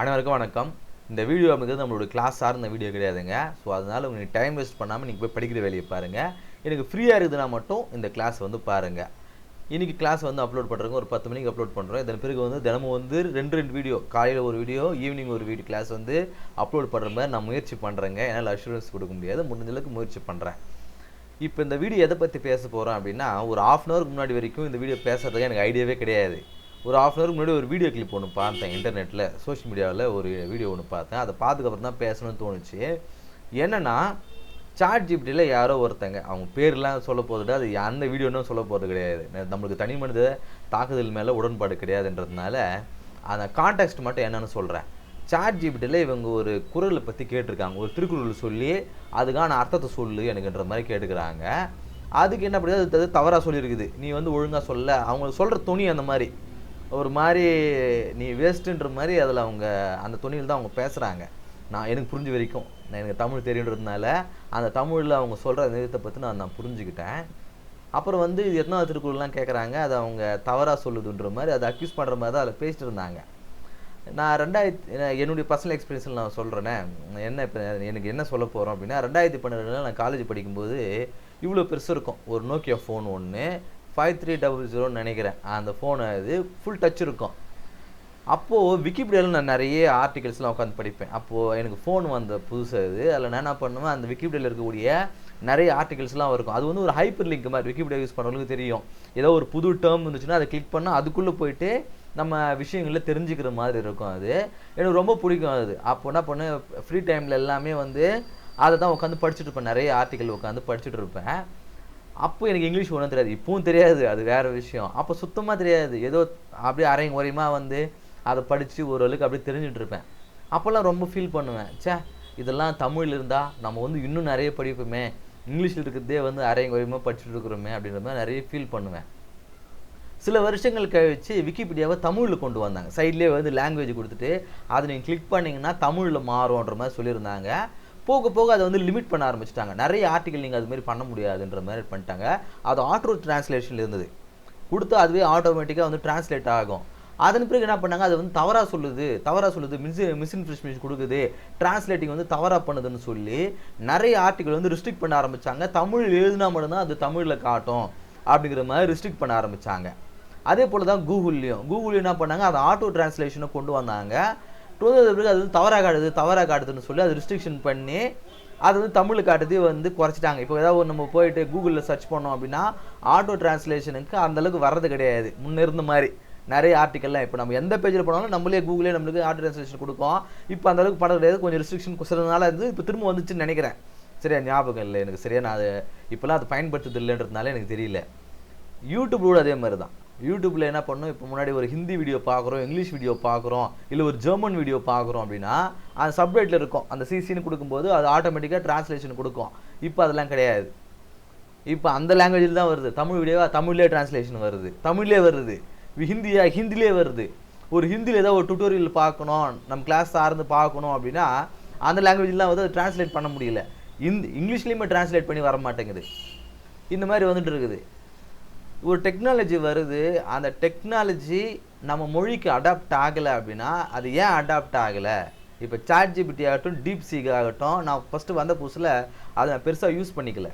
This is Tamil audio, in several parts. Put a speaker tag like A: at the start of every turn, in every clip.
A: அனைவருக்கும் வணக்கம். இந்த வீடியோ அப்படிங்கிறது நம்மளோட கிளாஸ் சார்ந்த வீடியோ கிடையாதுங்க. ஸோ அதனால் உங்களுக்கு டைம் வேஸ்ட் பண்ணாமல் நீங்கள் போய் படிக்கிற வேலையை பாருங்கள் எனக்கு ஃப்ரீயாக இருக்குதுன்னா மட்டும் இந்த கிளாஸ் வந்து பாருங்கள் இன்றைக்கி கிளாஸ் வந்து அப்லோட் பண்ணுறோங்க ஒரு பத்து மணிக்கு அப்லோட் பண்ணுறோம் இதன் பிறகு வந்து தினமும் வந்து ரெண்டு ரெண்டு வீடியோ காலையில் ஒரு வீடியோ ஈவினிங் ஒரு வீடியோ கிளாஸ் வந்து அப்லோட் பண்ணுற மாதிரி நான் முயற்சி பண்ணுறேங்க என்னால் அஷூரன்ஸ் கொடுக்க முடியாது. முடிஞ்சளவுக்கு முயற்சி பண்ணுறேன் இப்போ இந்த வீடியோ எதை பற்றி பேச போகிறோம் அப்படின்னா ஒரு ஆஃப் அன் ஹவருக்கு முன்னாடி வரைக்கும் இந்த வீடியோ பேசுறதுக்கு எனக்கு ஐடியாவே கிடையாது. ஒரு ஆஃப் அன் முன்னாடி ஒரு வீடியோ கிளிப் ஒன்று பார்த்தேன் இன்டர்நெட்டில் சோஷியல் மீடியாவில் ஒரு வீடியோ ஒன்று பார்த்தேன். அதை பார்த்துக்கப்புறம் தான் பேசணும்னு தோணுச்சு. என்னென்னா சாட் ஜிப்டியில் யாரோ ஒருத்தங்க அவங்க பேர்லாம் சொல்ல போகிறது அது அந்த வீடியோன்னு சொல்ல போகிறது கிடையாது. நம்மளுக்கு தனி மனித தாக்குதல் மேலே உடன்பாடு கிடையாதுன்றதுனால அந்த கான்டெக்ட் மட்டும் என்னென்னு சொல்கிறேன் சாட் ஜிபிட்டியில் இவங்க ஒரு குரலை பற்றி கேட்டிருக்காங்க. ஒரு திருக்குறள் சொல்லி அதுக்கான அர்த்தத்தை சொல்லு எனக்குன்ற மாதிரி கேட்டுக்கிறாங்க. அதுக்கு என்ன பண்ணுது? அது தவறாக சொல்லியிருக்குது. நீ வந்து ஒழுங்காக சொல்ல அவங்க சொல்கிற துணி அந்த மாதிரி. ஒரு மாதிரி நீ வேஸ்ட்டுன்ற மாதிரி அதில் அவங்க அந்த துணியில் தான் அவங்க பேசுகிறாங்க நான் எனக்கு புரிஞ்ச வரைக்கும். நான் எனக்கு தமிழ் தெரியுன்றதுனால அந்த தமிழில் அவங்க சொல்கிற நிறுத்தை பற்றி நான் நான் புரிஞ்சுக்கிட்டேன். அப்புறம் வந்து இது எத்தனாவது திருக்குறள்லாம் கேட்குறாங்க அதை அவங்க தவறாக சொல்லுதுன்ற மாதிரி அதை அக்யூஸ் பண்ணுற மாதிரி தான் அதில் பேசிட்டு இருந்தாங்க. நான் ரெண்டாயிரத்தி என்னுடைய பர்சனல் எக்ஸ்பீரியன்ஸில் நான் சொல்கிறேனே என்ன இப்போ எனக்கு என்ன சொல்ல போகிறோம் அப்படின்னா ரெண்டாயிரத்தி பன்னெண்டுல நான் காலேஜ் படிக்கும்போது இவ்வளோ பெருசு இருக்கும். ஒரு நோக்கியா ஃபோன் ஒன்று ஃபைவ் த்ரீ டபுள் ஜீரோன்னு நினைக்கிறேன். அந்த ஃபோன் அது ஃபுல் டச் இருக்கும். அப்போது விக்கிபீடியாவில் நான் நிறைய ஆர்டிகல்ஸ்லாம் உட்காந்து படிப்பேன். அப்போது எனக்கு ஃபோன் வந்த புதுசாக அது. அதில் நான் என்ன பண்ணுவேன்? அந்த விக்கிபீடியாவில் இருக்கக்கூடிய நிறைய ஆர்டிகல்ஸ்லாம் இருக்கும். அது வந்து ஒரு ஹைப்பர் லிங்க் மாதிரி விக்கிபீடியா யூஸ் பண்ணுறவங்களுக்கு தெரியும். ஏதோ ஒரு புது டேர்ம் இருந்துச்சுன்னா அதை கிளிக் பண்ணால் அதுக்குள்ளே போயிட்டு நம்ம விஷயங்களில் தெரிஞ்சுக்கிற மாதிரி இருக்கும் அது. எனக்கு ரொம்ப பிடிக்கும் அது. அப்போ என்ன பண்ணு ஃப்ரீ டைமில் எல்லாமே வந்து அதை தான் உட்காந்து படிச்சுட்டு இருப்பேன். நிறைய ஆர்டிக்கல் உட்காந்து படிச்சுட்டு இருப்பேன். அப்போ எனக்கு இங்கிலீஷ் ஒன்றும் தெரியாது. இப்பவும் தெரியாது. அது வேறு விஷயம். அப்போ சுத்தமாக தெரியாது. ஏதோ அப்படியே அரையும் குறையுமா வந்து அதை படித்து ஓரளவுக்கு அப்படியே தெரிஞ்சுட்டு இருப்பேன். அப்போல்லாம் ரொம்ப ஃபீல் பண்ணுவேன். ச்சே இதெல்லாம் தமிழில் இருந்தால் நம்ம வந்து இன்னும் நிறைய படிப்போமே. இங்கிலீஷில் இருக்கிறதே வந்து அரையும் குறையுமா படிச்சுட்டு இருக்கிறோமே அப்படின்ற மாதிரி நிறைய ஃபீல் பண்ணுவேன். சில வருஷங்கள் கழிச்சு விக்கிபீடியாவை தமிழில் கொண்டு வந்தாங்க. சைட்லேயே வந்து லாங்குவேஜ் கொடுத்துட்டு அதை நீங்கள் கிளிக் பண்ணிங்கன்னா தமிழில் மாறும்ன்ற மாதிரி சொல்லியிருந்தாங்க. போக போக அதை வந்து லிமிட் பண்ண ஆரம்பிச்சிட்டாங்க. நிறைய ஆர்டிகல் நீங்கள் அது மாதிரி பண்ண முடியாதுன்ற மாதிரி பண்ணிட்டாங்க. அது ஆட்டோ டிரான்ஸ்லேஷன் இருந்தது. கொடுத்து அதுவே ஆட்டோமேட்டிக்காக வந்து டிரான்ஸ்லேட் ஆகும். அதன் பிறகு என்ன பண்ணாங்க? அது வந்து தவறாக சொல்லுது. தவறாக சொல்லுது. மிஸ் மிஸ்இன்ஃபர்மேஷன் கொடுக்குது. டிரான்ஸ்லேட்டிங் வந்து தவறாக பண்ணுதுன்னு சொல்லி நிறைய ஆர்டிகல் வந்து ரிஸ்ட்ரிக்ட் பண்ண ஆரம்பித்தாங்க தமிழ் எழுதினா மட்டும்தான் அது தமிழில் காட்டும் அப்படிங்கிற மாதிரி ரிஸ்ட்ரிக்ட் பண்ண ஆரம்பிச்சாங்க. அதே போல் தான் கூகுள்லேயும் கூகுள் என்ன பண்ணாங்க? அதை ஆட்டோ டிரான்ஸ்லேஷனை கொண்டு வந்தாங்க. டூ பிறகு அது வந்து தவறாக காட்டுது தவறாக காட்டுதுன்னு சொல்லி அது ரிஸ்ட்ரிக்ஷன் பண்ணி அது வந்து தமிழ் காட்டுறதே வந்து குறைச்சிட்டாங்க. இப்போ ஏதாவது ஒரு நம்ம போயிட்டு கூகுளில் சர்ச் பண்ணோம் அப்படின்னா ஆட்டோ டிரான்ஸ்லேஷனுக்கு அந்தளவுக்கு வர்றது கிடையாது. முன்னே இருந்த மாதிரி. நிறைய ஆர்டிக்கல்லாம் இப்போ நம்ம எந்த பேஜில் போனாலும் நம்மளே கூகுளே நம்மளுக்கு ஆட்டோ டிரான்ஸ்லேஷன் கொடுக்கும். இப்போ அந்தளவுக்கு படம் கிடையாது. கொஞ்சம் ரிஸ்ட்ரிக்ஷன் குசுறதுனால வந்து இப்போ திரும்ப வந்துச்சுன்னு நினைக்கிறேன். சரியா? ஞாபகம் இல்லை எனக்கு. சரியா? நான் அது இப்போலாம் அது பயன்படுத்துறது இல்லைன்றதுனால எனக்கு தெரியல. யூடியூப்ல அதே மாதிரி தான் யூடியூப்பில் என்ன பண்ணும்? இப்போ முன்னாடி ஒரு ஹிந்தி வீடியோ பார்க்குறோம் இங்கிலீஷ் வீடியோ பார்க்குறோம் இல்லை ஒரு ஜெர்மன் வீடியோ பார்க்குறோம் அப்படின்னா அந்த சப்ரேட்டில் இருக்கும். அந்த சிசின்னு கொடுக்கும்போது அது ஆட்டோமேட்டிக்காக டிரான்ஸ்லேஷன் கொடுக்கும். இப்போ அதெல்லாம் கிடையாது. இப்போ அந்த லாங்குவேஜில் தான் வருது. தமிழ் வீடியோவாக தமிழ்லேயே டிரான்ஸ்லேஷன் வருது. தமிழ்லே வருது. ஹிந்தியாக ஹிந்தியா? ஹிந்திலே வருது. ஒரு ஹிந்தியில் ஏதோ ஒரு டுட்டோரியல் பார்க்கணும் நம்ம கிளாஸ் சார்ந்து பார்க்கணும் அப்படின்னா அந்த லாங்குவேஜ்லாம் வந்து அதை டிரான்ஸ்லேட் பண்ண முடியல. இந்த இங்கிலீஷ்லேயுமே டிரான்ஸ்லேட் பண்ணி வர மாட்டேங்குது. இந்த மாதிரி வந்துட்டு இருக்குது. ஒரு டெக்னாலஜி வருது அந்த டெக்னாலஜி நம்ம மொழிக்கு அடாப்ட் ஆகலை அப்படின்னா அது ஏன் அடாப்ட் ஆகலை? இப்போ சாட் ஜிபிடி ஆகட்டும் டீப் சீக் ஆகட்டும் நான் ஃபஸ்ட்டு வந்த புதுசில் அதை நான் பெருசாக யூஸ் பண்ணிக்கல.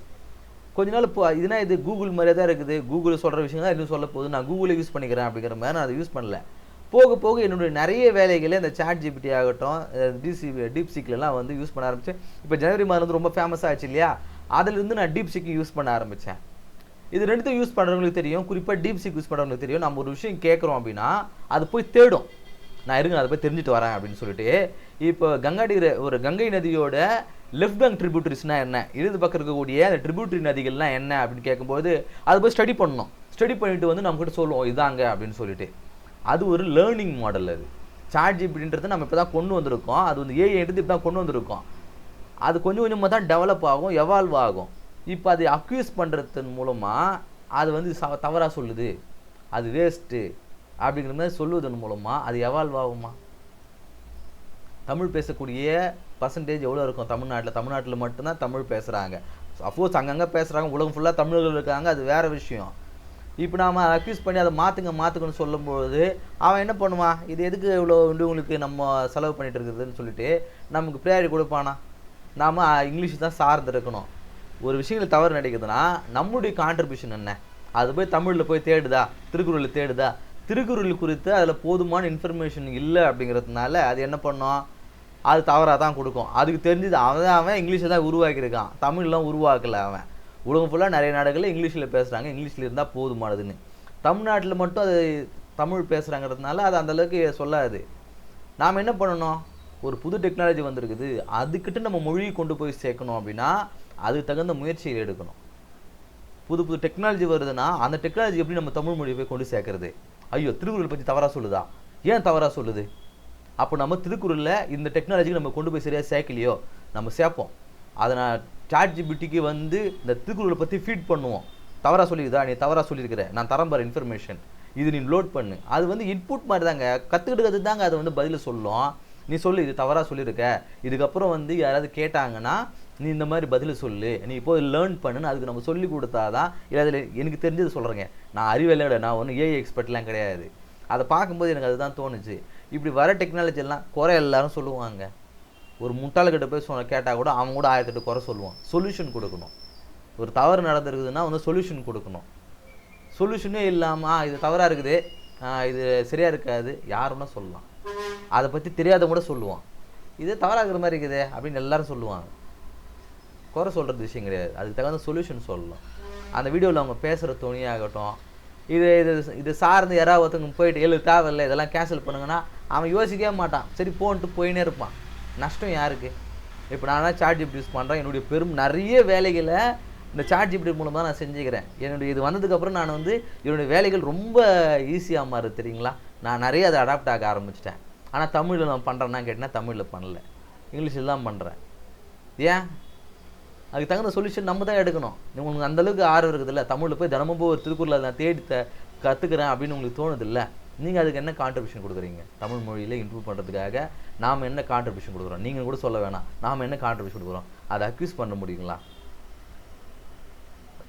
A: கொஞ்ச நாள் இப்போ இதுனா இது கூகுள் மாதிரியே தான் இருக்குது. கூகுள் சொல்கிற விஷயம் தான் இன்னும் சொல்ல போகுது. நான் கூகுளை யூஸ் பண்ணிக்கிறேன் அப்படிங்கிற மாதிரி நான் அதை யூஸ் பண்ணல. போக போக என்னுடைய நிறைய வேலைகளை இந்த சாட் ஜிபிடி ஆகட்டும் டிசி டீப் சீக்லலாம் வந்து யூஸ் பண்ண ஆரம்பித்தேன் இப்போ ஜனவரி மாதம் வந்து ரொம்ப ஃபேமஸ் ஆச்சு இல்லையா? அதுலேருந்து நான் டீப் சீக்கு யூஸ் பண்ண ஆரம்பித்தேன் இது ரெண்டுத்தையும் யூஸ் பண்ணுறவங்களுக்கு தெரியும். குறிப்பாக டீப் சீக் யூஸ் பண்ணுறவங்களுக்கு தெரியும். நம்ம ஒரு விஷயம் கேட்குறோம் அப்படின்னா அது போய் தேடும். நான் இருங்க அதை போய் தெரிஞ்சுட்டு வரேன் அப்படின்னு சொல்லிட்டு. இப்போ கங்காடி ஒரு கங்கை நதியோட லெஃப்ட் பேங்க் ட்ரிபியூட்டரிஸ்னா என்ன? இடது பக்கம் இருக்கக்கூடிய அந்த ட்ரிபியூட்டரி நதிகள்லாம் என்ன அப்படின்னு கேட்கும்போது அதை போய் ஸ்டடி பண்ணணும். ஸ்டடி பண்ணிட்டு வந்து நம்மக்கிட்ட சொல்லுவோம் இதாங்க அப்படின்னு சொல்லிட்டு. அது ஒரு லேர்னிங் மாடல் அது. சார்ஜ் ஜிபிடின்றது நம்ம இப்போ தான் கொண்டு வந்திருக்கோம். அது வந்து ஏஐ எடுத்து இப்போ தான் கொண்டு வந்திருக்கோம். அது கொஞ்சம் கொஞ்சமாக தான் டெவலப் ஆகும் எவால்வ் ஆகும். இப்போ அதை அக்யூஸ் பண்ணுறதன் மூலமாக அது வந்து ச தவறாக சொல்லுது. அது வேஸ்ட்டு அப்படிங்கிற மாதிரி சொல்லுவதன் மூலமாக அது எவால்வ் ஆகுமா? தமிழ் பேசக்கூடிய பர்சன்டேஜ் எவ்வளோ இருக்கும் தமிழ்நாட்டில்? தமிழ்நாட்டில் மட்டும்தான் தமிழ் பேசுகிறாங்க சப்போஸ் அங்கங்கே பேசுகிறாங்க உலகம் ஃபுல்லாக தமிழர்கள் இருக்காங்க அது வேறு விஷயம். இப்போ நாம் அக்யூஸ் பண்ணி அதை மாற்றுங்க மாற்றுக்கணும்னு சொல்லும்போது அவன் என்ன பண்ணுவான்? இது எதுக்கு இவ்வளோ வந்து உங்களுக்கு நம்ம செலவு பண்ணிகிட்டு இருக்குதுன்னு சொல்லிட்டு நமக்கு ப்ரையாரிட்டி கொடுப்பானா? நாம் இங்கிலீஷ் தான் சார்ந்து இருக்கணும் ஒரு விஷயங்கள் தவறு நடக்குதுன்னா நம்முடைய கான்ட்ரிபியூஷன் என்ன? அது போய் தமிழில் போய் தேடுதா? திருக்குறளில் தேடுதா? திருக்குறள் குறித்து அதில் போதுமான இன்ஃபர்மேஷன் இல்லை அப்படிங்கிறதுனால அது என்ன பண்ணும்? அது தவறாக தான் கொடுக்கும். அதுக்கு தெரிஞ்சது அவன் அவன் இங்கிலீஷை தான் உருவாக்கியிருக்கான். தமிழ்லாம் உருவாக்கல அவன். உலகம் ஃபுல்லாக நிறைய நாடுகளில் இங்கிலீஷில் பேசுகிறாங்க இங்கிலீஷில் இருந்தால் போதுமானதுன்னு. தமிழ்நாட்டில் மட்டும் அது தமிழ் பேசுகிறாங்கிறதுனால அது அந்த அளவுக்கு சொல்லாது. நாம் என்ன பண்ணணும்? ஒரு புது டெக்னாலஜி வந்திருக்குது. அதுக்கிட்ட நம்ம மொழியை கொண்டு போய் சேர்க்கணும் அப்படின்னா அதுக்கு தகுந்த முயற்சிகள் எடுக்கணும். புது புது டெக்னாலஜி வருதுன்னா அந்த டெக்னாலஜி எப்படி நம்ம தமிழ் மொழியை போய் கொண்டு சேர்க்கறது? ஐயோ திருக்குறள் பற்றி தவறாக சொல்லுதா? ஏன் தவறாக சொல்லுது? அப்போ நம்ம திருக்குறளில் இந்த டெக்னாலஜிக்கு நம்ம கொண்டு போய் சரியாக சேர்க்கலையோ? நம்ம சேர்ப்போம். அதை நான் சாட் ஜிபிடிக்கு வந்து இந்த திருக்குறளை பற்றி ஃபீட் பண்ணுவோம். தவறாக சொல்லியிருதா நீ தவறாக சொல்லியிருக்கிற நான் தரம் இன்ஃபர்மேஷன் இது நீ லோட் பண்ணு. அது வந்து இன்புட் மாதிரி தாங்க கற்றுக்கிட்டு தாங்க அதை வந்து பதில் சொல்லும். நீ சொல்லு இது தவறாக சொல்லியிருக்க இதுக்கப்புறம் வந்து யாராவது கேட்டாங்கன்னா நீ இந்த மாதிரி பதில் சொல்லு. நீ இப்போ லேர்ன் பண்ணுன்னு அதுக்கு நம்ம சொல்லி கொடுத்தாதான் இல்லை அதில் எனக்கு தெரிஞ்சது சொல்கிறேங்க நான் அறிவியலே நான் ஒன்றும் ஏஐ எக்ஸ்பர்ட்லாம் கிடையாது. அதை பார்க்கும்போது எனக்கு அதுதான் தோணுச்சு. இப்படி வர டெக்னாலஜிலாம் குறை எல்லாரும் சொல்லுவாங்க. ஒரு முட்டாள்கிட்ட போய் சொன்ன கேட்டால் கூட அவன் கூட ஆயிரத்தெட்டு குறை சொல்லுவான். சொல்யூஷன் கொடுக்கணும். ஒரு தவறு நடந்திருக்குதுன்னா வந்து சொல்யூஷன் கொடுக்கணும். சொல்யூஷனே இல்லாமல் இது தவறாக இருக்குது. இது சரியாக இருக்காது. யாருன்னா சொல்லலாம். அதை பற்றி தெரியாத கூட சொல்லுவான். இது தவறாக இருக்கிற மாதிரி இருக்குது. அப்படின்னு எல்லாரும் சொல்லுவாங்க. குறை சொல்கிறது விஷயம் கிடையாது. அதுக்கு தகுந்த சொல்யூஷன் சொல்லலாம் அந்த வீடியோவில் அவங்க பேசுகிற துணியாகட்டும் இது இது இது சார்ந்து யாராவது ஒருத்தவங்க போயிட்டு எழுது தேவையில்லை இதெல்லாம் கேன்சல் பண்ணுங்கன்னா அவன் யோசிக்கவே மாட்டான். சரி போன்ட்டு போயினே இருப்பான். நஷ்டம் யாருக்கு? இப்போ நான் சார்ஜ் இப்படி யூஸ் பண்ணுறேன் என்னுடைய பெரும் நிறைய வேலைகளை இந்த சார்ஜ் இப்படி மூலமாக நான் செஞ்சுக்கிறேன். என்னுடைய இது வந்ததுக்கப்புறம் நான் வந்து என்னுடைய வேலைகள் ரொம்ப ஈஸியாக மாறுது தெரியுங்களா? நான் நிறைய அதை அடாப்ட் ஆக ஆரம்பிச்சிட்டேன். ஆனால் தமிழில் நான் பண்ணுறேன்னா கேட்டினா தமிழில் பண்ணல. இங்கிலீஷில் தான் பண்ணுறேன் ஏன்? அதுக்கு தகுந்த சொல்யூஷன் நம்ம தான் எடுக்கணும். உங்களுக்கு அந்தளவுக்கு ஆர்வம் ஆர்வம் இருக்குதுல்ல? தமிழில் போய் தினமும் போய் ஒரு திருக்குறளை நான் தேடி த கற்றுக்குறேன் அப்படின்னு உங்களுக்கு தோணுதில்ல? நீங்கள் அதுக்கு என்ன கான்ட்ரிபியூஷன் கொடுக்குறீங்க? தமிழ் மொழியில் இம்ப்ரூவ் பண்ணுறதுக்காக நாம் என்ன கான்ட்ரிபியூஷன் கொடுக்குறோம்? நீங்கள் கூட சொல்ல வேணாம். நாம் என்ன கான்ட்ரிபியூஷன் கொடுக்குறோம்? அதை அக்யூஸ் பண்ண முடியுங்களா?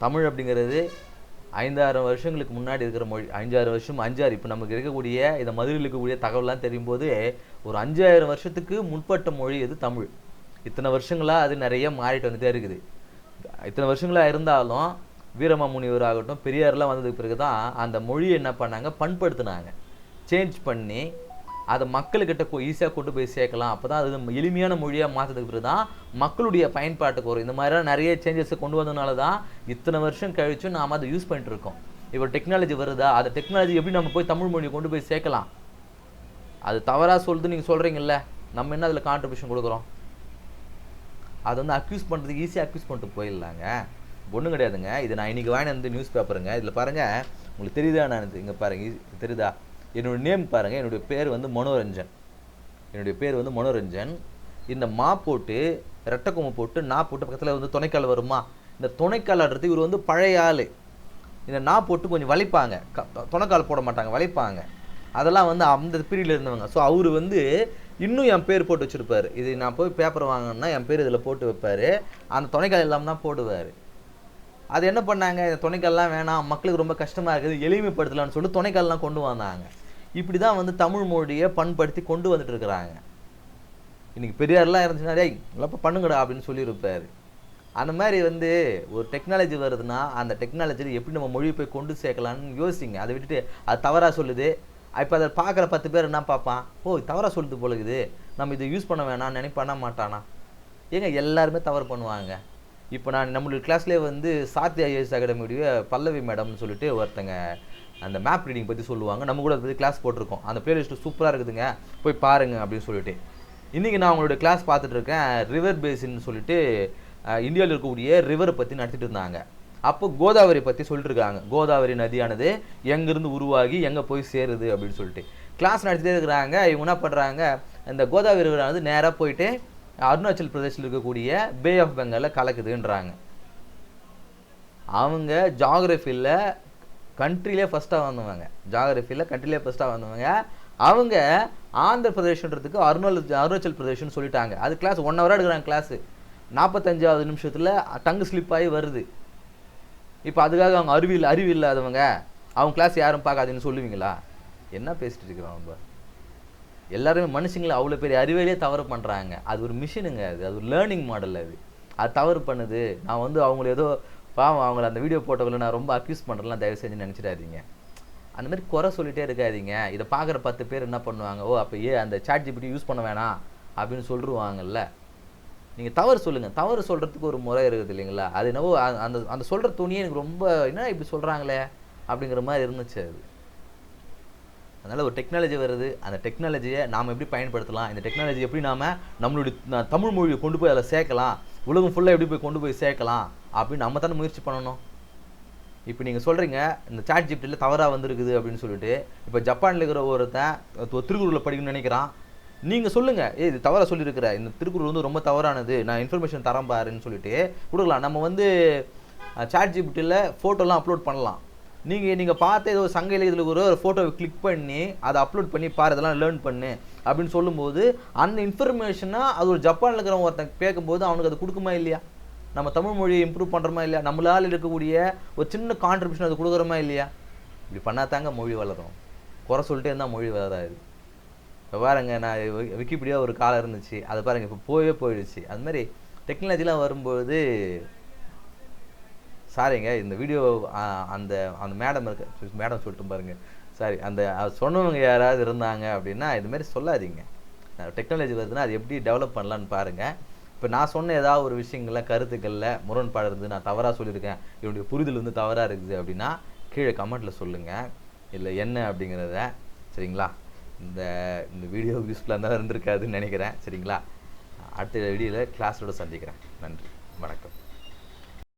A: தமிழ் அப்படிங்கிறது ஐந்தாயிரம் வருஷங்களுக்கு முன்னாடி இருக்கிற மொழி அஞ்சாறு வருஷம் அஞ்சாறு இப்போ நமக்கு இருக்கக்கூடிய இந்த மதுரையில் இருக்கக்கூடிய தகவல்லாம் தெரியும் போது ஒரு அஞ்சாயிரம் வருஷத்துக்கு முற்பட்ட மொழி எது தமிழ்? இத்தனை வருஷங்களாக அது நிறைய மாறிட்டு வந்துகிட்டே இருக்குது. இத்தனை வருஷங்களாக இருந்தாலும் வீரமாமுனிவர் ஆகட்டும் பெரியாரெலாம் வந்ததுக்கு பிறகு தான் அந்த மொழியை என்ன பண்ணாங்க? பண்படுத்தினாங்க. சேஞ்ச் பண்ணி அதை மக்கள்கிட்ட ஈஸியாக கொண்டு போய் சேர்க்கலாம். அப்போ தான் அது எளிமையான மொழியாக மாற்றதுக்கு பிறகு தான் மக்களுடைய பயன்பாட்டுக்கு வரும். இந்த மாதிரிலாம் நிறைய சேஞ்சஸை கொண்டு வந்ததுனால தான் இத்தனை வருஷம் கழிச்சும் நாம் அதை யூஸ் பண்ணிட்டு இருக்கோம். இப்போ டெக்னாலஜி வருதா? அந்த டெக்னாலஜி எப்படி நம்ம போய் தமிழ் மொழியை கொண்டு போய் சேர்க்கலாம்? அது தவறாக சொல்லுது நீங்கள் சொல்கிறீங்கல்ல நம்ம என்ன அதில் கான்ட்ரிபியூஷன் கொடுக்குறோம்? அதை வந்து அக்யூஸ் பண்ணுறதுக்கு ஈஸியாக அக்யூஸ் பண்ணிட்டு போயிடலாங்க. ஒன்றும் கிடையாதுங்க. இது நான் இன்றைக்கி வாங்கி வந்து நியூஸ் பேப்பருங்க இதில் பாருங்கள் உங்களுக்கு தெரியுதா நான் இங்கே பாருங்கள் தெரியுதா? என்னோடய நேம் பாருங்கள் என்னுடைய பேர் வந்து மனோரஞ்சன். என்னுடைய பேர் வந்து மனோரஞ்சன். இந்த மா போட்டு ரெட்டக்கொம்பு போட்டு நா போட்டு பக்கத்தில் வந்து துணைக்கால் வருமா? இந்த துணைக்கால்ன்றது இவர் வந்து பழைய ஆள். இந்த நா போட்டு கொஞ்சம் வளைப்பாங்க க- துணைக்கால் போட மாட்டாங்க வளைப்பாங்க அதெல்லாம் வந்து அந்த பீரியடில் இருந்தவங்க. ஸோ அவர் வந்து இன்னும் என் பேர் போட்டு வச்சுருப்பாரு. இது நான் போய் பேப்பர் வாங்கணும்னா என் பேர் இதில் போட்டு வைப்பார். அந்த துணைக்கால் இல்லாமல் தான் போடுவார். அது என்ன பண்ணாங்க? இந்த துணைக்கால்லாம் வேணாம் மக்களுக்கு ரொம்ப கஷ்டமாக இருக்குது எளிமைப்படுத்தலாம்னு சொல்லிட்டு துணைக்கால்லாம் கொண்டு வந்தாங்க. இப்படி தான் வந்து தமிழ் மொழியை பண்படுத்தி கொண்டு வந்துட்டு இருக்கிறாங்க. இன்றைக்கி பெரியார்லாம் இருந்துச்சுன்னா டேய் இப்போ பண்ணுங்கடா அப்படின்னு சொல்லியிருப்பார். அந்த மாதிரி வந்து ஒரு டெக்னாலஜி வருதுன்னா அந்த டெக்னாலஜியில் எப்படி நம்ம மொழியை போய் கொண்டு சேர்க்கலான்னு யோசிங்க. அதை விட்டுட்டு அது தவறாக சொல்லுது. இப்போ அதை பார்க்குற பத்து பேர் என்ன பார்ப்பான்? ஓ தவறாக சொல்லுது போலுக்குது நம்ம இதை யூஸ் பண்ண வேணாம் பண்ண மாட்டானா? ஏங்க எல்லாருமே தவறு பண்ணுவாங்க. இப்போ நான் நம்மளுடைய கிளாஸ்லேயே வந்து சாத்தி ஐஎஸ் அகாடமியுடைய பல்லவி மேடம்னு சொல்லிட்டு ஒருத்தங்க அந்த மேப் ரீடிங் பற்றி சொல்லுவாங்க. நம்ம கூட அதை பற்றி கிளாஸ் போட்டிருக்கோம். அந்த பிளேலிஸ்ட்டு சூப்பராக இருக்குதுங்க. போய் பாருங்க அப்படின்னு சொல்லிட்டு. இன்றைக்கி நான் உங்களுடைய கிளாஸ் பார்த்துட்ருக்கேன் ரிவர் பேசின்னு சொல்லிட்டு இந்தியாவில் இருக்கக்கூடிய ரிவரை பற்றி நடத்திட்டு இருந்தாங்க. அப்போ கோதாவரி பற்றி சொல்லிட்டுருக்காங்க. கோதாவரி நதியானது எங்கேருந்து உருவாகி எங்கே போய் சேருது அப்படின்னு சொல்லிட்டு. கிளாஸ் நடத்திட்டே இருக்கிறாங்க. இவங்க என்ன பண்ணுறாங்க இந்த கோதாவரி வந்து நேராக போயிட்டு அருணாச்சல் பிரதேசில் இருக்கக்கூடிய பே ஆஃப் பெங்காலில் கலக்குதுன்றாங்க. அவங்க ஜாகிரஃபியில் கண்ட்ரிலே ஃபஸ்ட்டாக வந்தவங்க. ஜாகிரஃபியில் கண்ட்ரிலே ஃபஸ்ட்டாக வந்தவங்க. அவங்க ஆந்திர பிரதேஷன்றதுக்கு அருணாச்சல் அருணாச்சல் பிரதேஷ்னு சொல்லிட்டாங்க. அது கிளாஸ் ஒன் ஹவராக எடுக்கிறாங்க கிளாஸு நாற்பத்தஞ்சாவது நிமிஷத்தில் டங்கு ஸ்லிப் ஆகி வருது. இப்போ அதுக்காக அவங்க அறிவியல் அறிவு இல்லாதவங்க அவங்க கிளாஸ் யாரும் பார்க்காதுன்னு சொல்லுவீங்களா? என்ன பேசிட்டு இருக்கிறோம் நம்ம? எல்லாருமே மனுஷங்களை அவ்வளோ பெரிய அறிவியலே தவறு பண்ணுறாங்க அது ஒரு மிஷினுங்க அது. அது ஒரு லேர்னிங் மாடல் அது. அது தவறு பண்ணுது. நான் வந்து அவங்கள ஏதோ பாவம் அவங்கள அந்த வீடியோ போட்டவங்கள நான் ரொம்ப அக்யூஸ் பண்ணுறேன்லாம் தயவு செஞ்சு நினச்சிடாதீங்க. அந்த மாதிரி குறை சொல்லிகிட்டே இருக்காதீங்க. இதை பார்க்குற பத்து பேர் என்ன பண்ணுவாங்க? ஓ அப்போ ஏ அந்த சாட் ஜிபிடி யூஸ் பண்ண வேணாம் அப்படின்னு சொல்லிருவாங்கல்ல. நீங்கள் தவறு சொல்லுங்கள் தவறு சொல்கிறதுக்கு ஒரு முறை இருக்குது இல்லைங்களா? அது என்னவோ அந்த அந்த சொல்கிற துணியே எனக்கு ரொம்ப என்ன இப்படி சொல்கிறாங்களே அப்படிங்கிற மாதிரி இருந்துச்சு அது. அதனால் ஒரு டெக்னாலஜி வருது. அந்த டெக்னாலஜியை நாம் எப்படி பயன்படுத்தலாம்? இந்த டெக்னாலஜி எப்படி நாம் நம்மளுடைய தமிழ் மொழியை கொண்டு போய் அதில் சேர்க்கலாம்? உலகம் ஃபுல்லாக எப்படி போய் கொண்டு போய் சேர்க்கலாம்? அப்படின்னு நம்ம தானே முயற்சி பண்ணணும். இப்போ நீங்கள் சொல்கிறீங்க இந்த சாட் ஜிப்டியில் தவறாக வந்திருக்குது அப்படின்னு சொல்லிட்டு. இப்போ ஜப்பானில் இருக்கிற ஒருத்தன் திருக்குறளில் படிக்கணும்னு நினைக்கிறான். நீங்கள் சொல்லுங்கள் ஏ இது தவறாக சொல்லியிருக்கிற இந்த திருக்குறள் வந்து ரொம்ப தவறானது. நான் இன்ஃபர்மேஷன் தரேன் பாருன்னு சொல்லிட்டு கொடுக்கலாம். நம்ம வந்து சாட் ஜிபிட்டியில் ஃபோட்டோலாம் அப்லோட் பண்ணலாம். நீங்கள் நீங்கள் பார்த்த ஏதோ சங்க இலக்கியத்தில் ஒரு ஃபோட்டோவை கிளிக் பண்ணி அதை அப்லோட் பண்ணி பாரு இதெல்லாம் லேர்ன் பண்ணு அப்படின்னு சொல்லும்போது அந்த இன்ஃபர்மேஷனாக அது ஒரு ஜப்பானில் இருக்கிற ஒருத்தன் கேட்கும்போது அவனுக்கு அது கொடுக்குமா இல்லையா? நம்ம தமிழ் மொழியை இம்ப்ரூவ் பண்ணுறோமா இல்லையா? நம்மளால் இருக்கக்கூடிய ஒரு சின்ன கான்ட்ரிபியூஷன் அது கொடுக்குறோமா இல்லையா? இப்படி பண்ணாதாங்க மொழி வளரும். குறை சொல்லிட்டே இருந்தால் மொழி வளராது. இப்போ பாருங்க நான் வி- விக்கிபீடியா ஒரு காலம் இருந்துச்சு. அதை பாருங்க இப்போ போயே போயிடுச்சு. அது மாதிரி டெக்னாலஜிலாம் வரும்போது சாரிங்க இந்த வீடியோ அந்த அந்த மேடம் இருக்க மேடம் சொல்லிட்டு பாருங்க. சாரி அந்த சொன்னவங்க யாராவது இருந்தாங்க அப்படின்னா இதுமாரி சொல்லாதீங்க. டெக்னாலஜி வருதுன்னா அது எப்படி டெவலப் பண்ணலான்னு பாருங்கள் இப்போ நான் சொன்ன ஏதாவது ஒரு விஷயங்கள்ல கருத்துக்களில் முரண்பாடு இருந்து நான் தவறாக சொல்லியிருக்கேன். என்னுடைய புரிதல் வந்து தவறாக இருக்குது அப்படின்னா கீழே கமெண்ட்டில் சொல்லுங்கள் இல்லை என்ன அப்படிங்கிறத சரிங்களா? இந்த இந்த வீடியோ யூஸ்ஃபுல்லாக இருந்தாலும் இருந்திருக்காதுன்னு நினைக்கிறேன். சரிங்களா? அடுத்த வீடியோவில் கிளாஸோடு சந்திக்கிறேன். நன்றி. வணக்கம்.